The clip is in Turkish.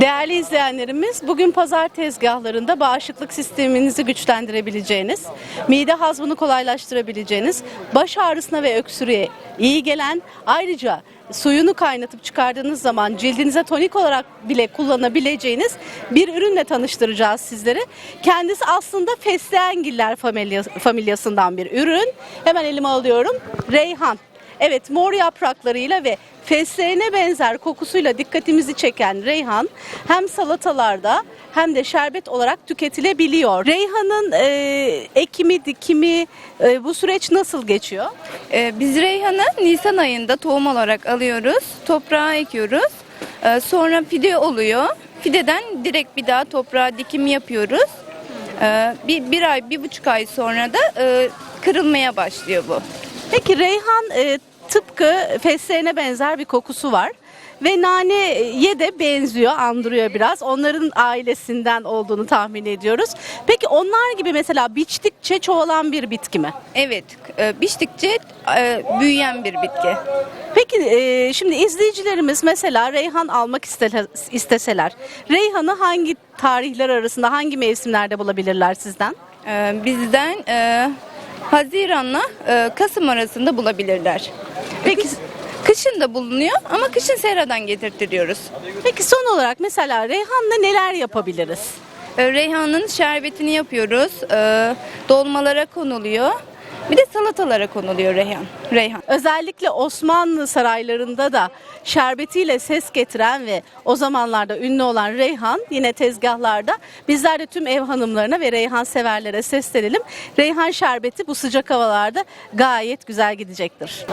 Değerli izleyenlerimiz, bugün pazar tezgahlarında bağışıklık sisteminizi güçlendirebileceğiniz, mide hazmını kolaylaştırabileceğiniz, baş ağrısına ve öksürüğe iyi gelen, ayrıca suyunu kaynatıp çıkardığınız zaman cildinize tonik olarak bile kullanabileceğiniz bir ürünle tanıştıracağız sizleri. Kendisi aslında fesleğengiller familya- familyasından bir ürün. Hemen elime alıyorum. Reyhan. Evet mor yapraklarıyla ve fesleğene benzer kokusuyla dikkatimizi çeken reyhan hem salatalarda hem de şerbet olarak tüketilebiliyor. Reyhanın e, ekimi, dikimi e, bu süreç nasıl geçiyor? Ee, Biz reyhanı Nisan ayında tohum olarak alıyoruz. Toprağa ekiyoruz. Ee, Sonra fide oluyor. Fideden direkt bir daha toprağa dikim yapıyoruz. Ee, Bir, bir ay, bir buçuk ay sonra da e, kırılmaya başlıyor bu. Peki reyhan e, tıpkı fesleğene benzer bir kokusu var. Ve naneye de benziyor, andırıyor biraz. Onların ailesinden olduğunu tahmin ediyoruz. Peki onlar gibi mesela biçtikçe çoğalan bir bitki mi? Evet, e, biçtikçe e, büyüyen bir bitki. Peki e, şimdi izleyicilerimiz mesela reyhan almak isteseler, reyhanı hangi tarihler arasında, hangi mevsimlerde bulabilirler sizden? Ee, Bizden e, Haziran'la e, Kasım arasında bulabilirler. Peki Kışın da bulunuyor ama kışın seradan getirtiriyoruz. peki son olarak mesela reyhanla neler yapabiliriz? Ee, Reyhan'ın şerbetini yapıyoruz. Ee, Dolmalara konuluyor. Bir de salatalara konuluyor reyhan. Reyhan. Özellikle Osmanlı saraylarında da şerbetiyle ses getiren ve o zamanlarda ünlü olan Reyhan yine tezgahlarda bizler de tüm ev hanımlarına ve Reyhan severlere seslenelim. Reyhan şerbeti bu sıcak havalarda gayet güzel gidecektir.